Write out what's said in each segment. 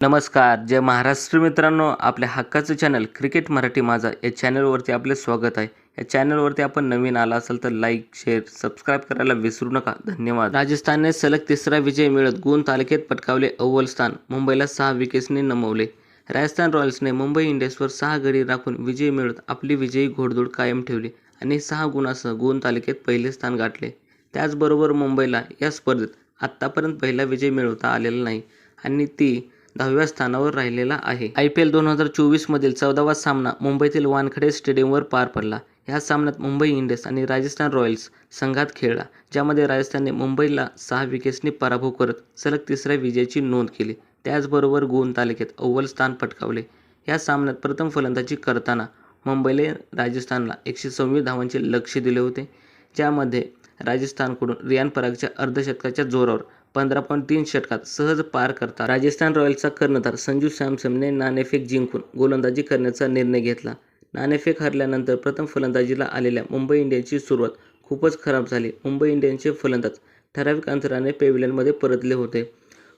नमस्कार जय महाराष्ट्र मित्रांनो. आपल्या हक्काचं चॅनल क्रिकेट मराठी माझा या चॅनलवरती आपले स्वागत आहे. या चॅनलवरती आपण नवीन आला असाल तर लाईक शेअर सबस्क्राईब करायला विसरू नका. धन्यवाद. राजस्थानने सलग तिसरा विजय मिळत गुण तालुक्यात पटकावले अव्वल स्थान. मुंबईला सहा विकेट्सने नमवले. राजस्थान रॉयल्सने मुंबई इंडियन्सवर सहा गडी राखून विजय मिळत आपली विजयी घोडदोड कायम ठेवली आणि सहा गुणासह गुण तालुक्यात पहिले स्थान गाठले. त्याचबरोबर मुंबईला या स्पर्धेत आत्तापर्यंत पहिला विजय मिळवता आलेला नाही आणि ती दहाव्या स्थानावर राहिलेला आहे. आय पी एल दोन हजार चोवीसमधील चौदावा सामना मुंबईतील वानखडे स्टेडियमवर पार पडला. ह्या सामन्यात मुंबई इंडियन्स आणि राजस्थान रॉयल्स संघात खेळला ज्यामध्ये राजस्थानने मुंबईला सहा विकेट्सनी पराभव करत सलग तिसऱ्या विजयाची नोंद केली. त्याचबरोबर गुण तालुक्यात अव्वल स्थान पटकावले. या सामन्यात प्रथम फलंदाजी करताना मुंबईने राजस्थानला एकशे सव्वीस धावांचे लक्ष दिले होते ज्यामध्ये राजस्थानकडून रियान परागच्या अर्धशतकाच्या जोरावर पंधरा पॉईंट तीन षटकात सहज पार करता राजस्थान रॉयल्सचा कर्णधार संजू सॅमसनने नाणेफेक जिंकून गोलंदाजी करण्याचा निर्णय घेतला. नाणेफेक हरल्यानंतर प्रथम फलंदाजीला आलेल्या मुंबई इंडियन्सची सुरुवात खूपच खराब झाली. मुंबई इंडियन्सचे फलंदाज ठराविक अंतराने पेविलियनमध्ये परतले होते.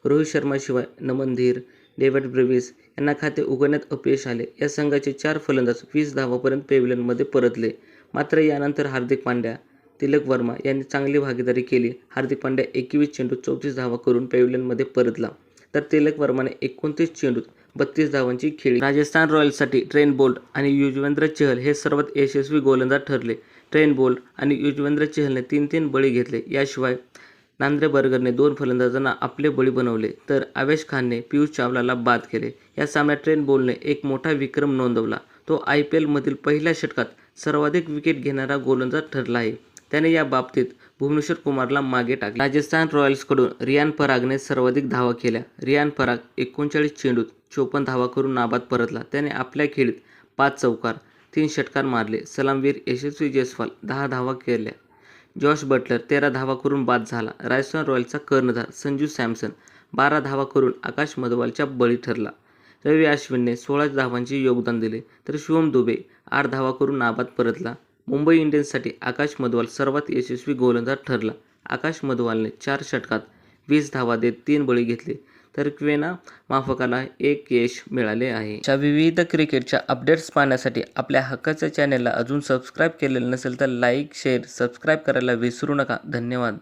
रोहित शर्माशिवाय नमन धीर डेव्हिड ब्रेविस यांना खाते उघडण्यात अपयश आले. या संघाचे चार फलंदाज वीस धावापर्यंत पेविलियनमध्ये परतले. मात्र यानंतर हार्दिक पांड्या तिलक वर्मा यांनी चांगली भागीदारी केली. हार्दिक पांड्या एकवीस चेंडूत चौतीस धावा करून पॅव्हिलियनमध्ये परतला. तर तिलक वर्माने एकोणतीस चेंडूत बत्तीस धावांची खेळी. राजस्थान रॉयल्ससाठी ट्रेन बोल्ट आणि युजवेंद्र चहल हे सर्वात यशस्वी गोलंदाज ठरले. ट्रेन बोल्ट आणि युजवेंद्र चहलने तीन तीन बळी घेतले. याशिवाय नांद्रे बर्गरने दोन फलंदाजांना आपले बळी बनवले. तर आवेश खानने पियुष चावलाला बाद केले. या सामन्यात ट्रेन बोलने एक मोठा विक्रम नोंदवला. तो आय पी एलमधील पहिल्या षटकात सर्वाधिक विकेट घेणारा गोलंदाज ठरला आहे. त्याने या बाबतीत भुवनेश्वर कुमारला मागे टाकले. राजस्थान रॉयल्सकडून रियान परागने सर्वाधिक धावा केल्या. रियान पराग एकोणचाळीस चेंडूत चोपन्न धावा करून नाबाद परतला. त्याने आपल्या खेळीत पाच चौकार तीन षटकार मारले. सलामवीर यशस्वी जयस्वाल दहा धावा केल्या. जॉश बटलर तेरा धावा करून बाद झाला. राजस्थान रॉयल्सचा कर्णधार संजू सॅमसन बारा धावा करून आकाश मधवालच्या बळी ठरला. रवी अश्विनने सोळा धावांचे योगदान दिले तर शिवम दुबे आठ धावा करून नाबाद परतला. मुंबई इंडियन्ससाठी आकाश मधवाल सर्वात यशस्वी गोलंदाज ठरला. आकाश मधवालने चार षटकात वीस धावा देत तीन बळी घेतले तर क्वेना माफकाला एक यश मिळाले आहे. अशा विविध क्रिकेटच्या अपडेट्स पाहण्यासाठी आपल्या हक्काच्या चॅनेलला अजून सबस्क्राईब केलेलं नसेल तर लाईक शेअर सबस्क्राईब करायला विसरू नका. धन्यवाद.